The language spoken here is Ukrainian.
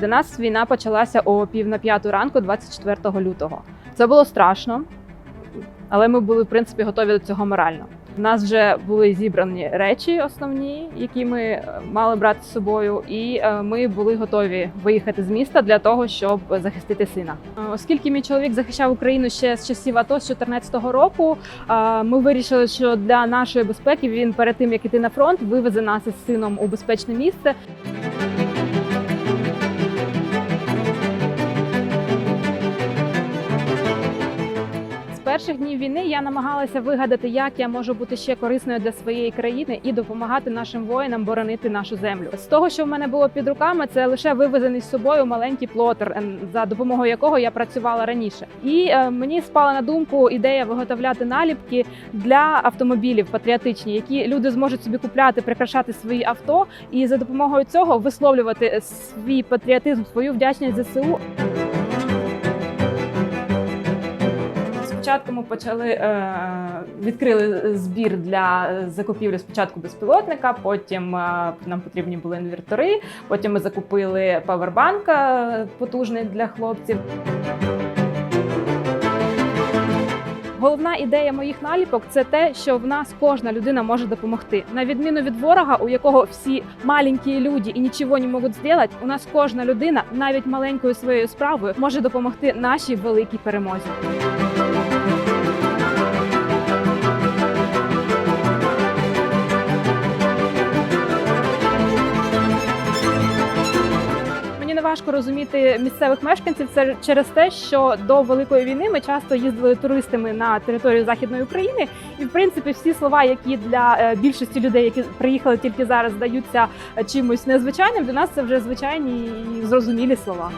Для нас війна почалася о пів на п'яту ранку, 24 лютого. Це було страшно, але ми були в принципі готові до цього морально. У нас вже були зібрані речі основні, які ми е, мали брати з собою, і е, ми були готові виїхати з міста для того, щоб захистити сина. Е, Оскільки мій чоловік захищав Україну ще з часів АТО з 2014 року, ми вирішили, що для нашої безпеки він перед тим як іти на фронт вивезе нас із сином у безпечне місце. Перших днів війни я намагалася вигадати, як я можу бути ще корисною для своєї країни і допомагати нашим воїнам боронити нашу землю. З того, що в мене було під руками, це лише вивезений з собою маленький плотер, ем, за допомогою якого я працювала раніше. І е, мені спала на думку ідея виготовляти наліпки для автомобілів патріотичні, які люди зможуть собі купляти, прикрашати свої авто, і за допомогою цього висловлювати свій патріотизм, свою вдячність ЗСУ. Спочатку ми почали е, відкрили збір для закупівлі спочатку безпілотника, потім е, нам потрібні були інвертори, потім ми закупили павербанк е, потужний для хлопців. Головна ідея моїх наліпок це те, що в нас кожна людина може допомогти. На відміну від ворога, у якого всі маленькі люди і нічого не можуть зробити, у нас кожна людина, навіть маленькою своєю справою, може допомогти нашій великій перемозі. Важко розуміти місцевих мешканців. Це через те, що до великої війни ми часто їздили туристами на територію західної України, і в принципі всі слова, які для е, більшості людей, які приїхали тільки зараз, здаються е, чимось незвичайним, для нас це вже звичайні і зрозумілі слова.